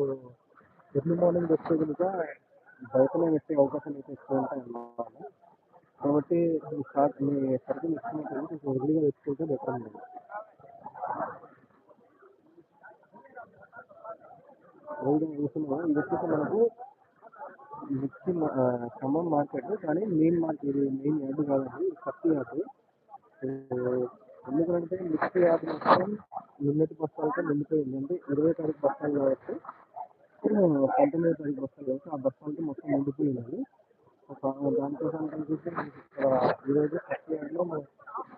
మీకు early morning వచ్చే కనుక బయటనే వచ్చే అవకాశం అయితే ఎక్కువ ఉంటాయి అన్నమాట. కాబట్టి మీ స్టార్ట్ మీ సర్కిల్ ఇచ్చినట్టు కొంచెం ఎర్లీగా తెచ్చుకుంటే బెటర్ అండి. ఏదైనా చూస్తున్నాం ఇది వచ్చేసి మనకు మిక్సీ ఖమ్మం మార్కెట్ కానీ మెయిన్ మార్కెట్ ఇది మెయిన్ యార్డ్ కాదండి పత్తి యార్డ్. ఎందుకంటే మిక్సీ యార్డ్ మొత్తం నిన్నటి బస్తాలతో నిండిపోయింది అంటే ఇరవై తారీఖు బస్తాలు కాబట్టి పంతొమ్మిది తారీఖు బస్తాలు కాబట్టి ఆ అంతా మొత్తం నిండిపోయింది దానికోసం చూసి మనకి ఇక్కడ ఈరోజు పత్తి యార్డ్లో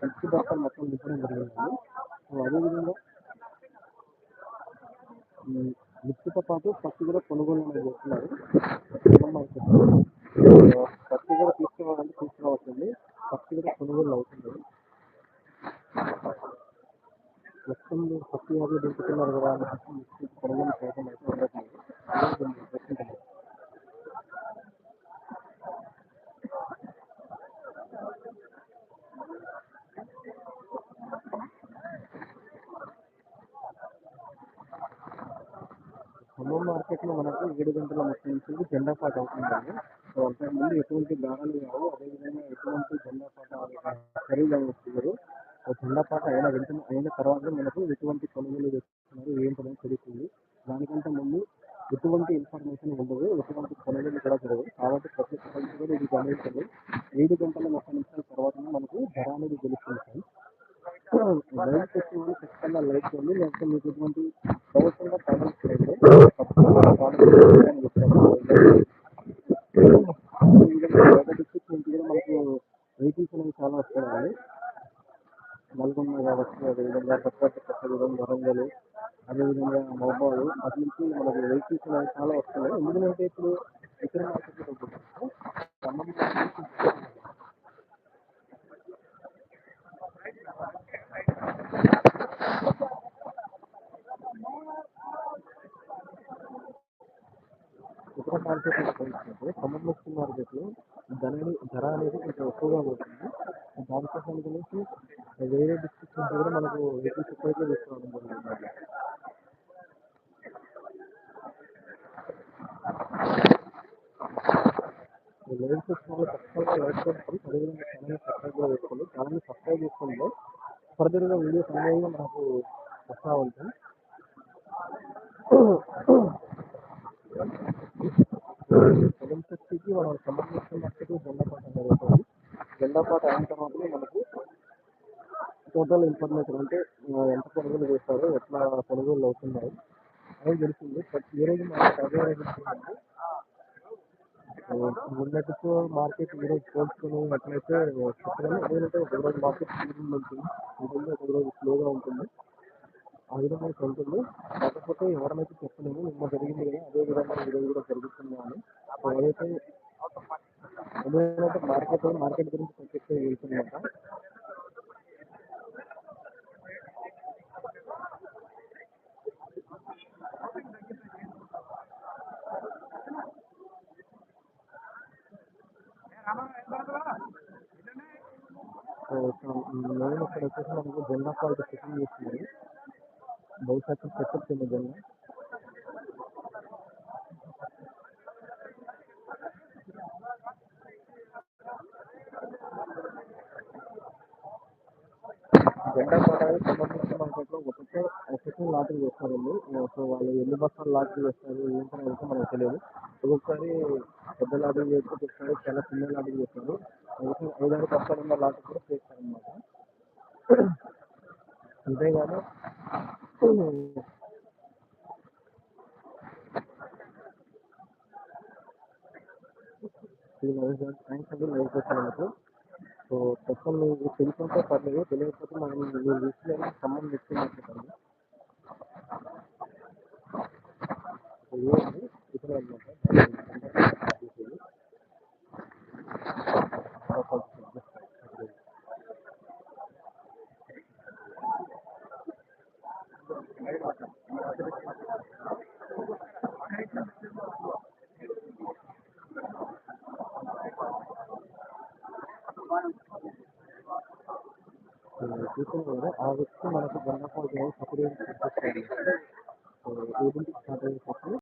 మిర్చి బస్తాలు మొత్తం నింపడం జరిగిందండి. అదేవిధంగా ఉమ్, మిర్చితో పాటు పత్తి కూడా కొనుగోలు అనేది చేస్తున్నారు. ఖమ్మం పత్తి కూడా తీసుకురావాలంటే తీసుకురావచ్చండి. పత్తి కూడా కొనుగోలు అవుతుంది. మొత్తం పత్తి యాభై దింపుతున్నారు కదా అని కొనుగోలు చేయడం అయితే ఉండట్లేదు. ఖమ్మం మార్కెట్లో మనకు ఏడు గంటల ముప్పై నిమిషాలకు జెండా పాట అవుతుందండి. సో అంతకు ముందు ఎటువంటి గానాలు కావు. అదేవిధంగా ఎటువంటి జెండా పాట ఖరీదు వస్తున్నారు సో జెండా పాట అయిన వెంటనే అయిన తర్వాత మనకు ఎటువంటి కొనుగోలు చేస్తున్నారు ఏంటనేది తెలుస్తుంది దానికంటే ముందు ఎటువంటి ఇన్ఫర్మేషన్ ఉండదు. ఎటువంటి కొనుగోలు కూడా జరగదు కాబట్టి ప్రతి ఒక్కరికి కూడా ఇది గమనించండి. ఏడు గంటల ముప్పై నిమిషాల తర్వాత మనకు ధర అనేది తెలుస్తుంది లైవ్ ఫెస్టివల్ ఖచ్చితంగా లైక్ చేయండి. లేకపోతే మీకు ఎటువంటి డౌట్స్ ఉన్నా కామెంట్ చేయండి. మనకు వెహికల్స్ అనేవి చాలా వస్తున్నాయండి నల్గొండ కావచ్చు అదేవిధంగా కొత్త కొత్త విధంగా వరంగల్ అదేవిధంగా మహబాబు అటు నుంచి మనకు వెహికల్స్ అనేవి చాలా వస్తున్నాయి. ఎందుకంటే ఇప్పుడు ఇతర మార్కెట్లో ఖమ్మం ఇతర మార్కెట్లో పోల్చుకుంటే ఖమ్మం మిర్చి మార్కెట్లో ధర ధర అనేది కొంచెం ఎక్కువగా పోతుంది దానికోసం గురించి వేరే డిస్ట్రిక్ట్ నుంచి కూడా మనకు ఎయిటీ ఎక్కువైతే తీసుకోవడం జరిగింది లైవ్ సెక్షన్ ఖచ్చితంగా లైక్ చేసుకోండి అదేవిధంగా ఛానల్ సబ్స్క్రైబ్ కూడా చేసుకోండి. ఛానల్ సబ్స్క్రైబ్ చేసుకోండి ఫర్దర్గా వీడియోస్ అనేవి మనకు వస్తూ ఉంటాయి. పొలం శక్తికి మనం సంబంధించిన మట్టుకు జెండాపాట జరుగుతుంది. జెండాపాట అయిన తర్వాతనే మనకు టోటల్ ఇన్ఫర్మేషన్ అంటే ఎంత కొనుగోలు చేస్తారు ఎట్లా కొనుగోలు అవుతున్నాయి అనేది తెలిసింది బట్ ఈ రోజు మనం సర్వే ఏంటంటే నిన్నటితో మార్కెట్ ఈ రోజు పోల్చుకుని అట్లయితే చెప్పలేము. ఎందుకంటే ఒక రోజు మార్కెట్ ఉంటుంది. ఉంటుంది ఒక రోజు స్లోగా ఉంటుంది. ఆ విధంగా అయితే ఉంటుంది కాకపోతే ఎవరినైతే చెప్పలేము నిన్న జరిగింది కదా అదే విధంగా ఈరోజు కూడా జరుగుతుంది అని. సో ఎందుకంటే మార్కెట్ మార్కెట్ గురించి ప్రత్యేకంగా వెళ్తుందన్నమాట నేను ఇక్కడ వచ్చేసి మనకు జెండా క్వాలిటీ చేస్తున్నాను. బహుశా సెటప్ జెండా జెండా పడాలి సంబంధించిన మార్కెట్లో ఒక్కొక్క ఒక్కొక్క లాటరీ చేస్తారండి సో వాళ్ళు ఎన్ని బస్సులు లాటరీ చేస్తారు ఏంటని అయితే మనకు తెలియదు. ఒక్కొక్కసారి పెద్ద లాటరీ చేస్తే ఒక్కొక్కసారి చాలా చిన్న లాటరీ చేస్తారు ఒక్కొక్కసారి ఐదారు బస్సులు ఉన్న లాటరీ కూడా చేస్తారు అనమాట అంతేగాదు ఈ లైవ్ థ్యాంక్స్ అండి లైవ్ చేసినందుకు సో ప్రస్తుతం మీకు తెలుసుంటే పర్లేదు తెలియకపోతే మనం మీరు తీసుకుని ఖమ్మం తెచ్చి మాట్లాడండి ఇవ్వండి ఇక్కడ అనమాట చూసాను కదా ఆ వ్యక్తి మనకు జెండా పాలు సపరేట్ సో ఏబుల్ స్టార్ట్ అయ్యేటప్పుడు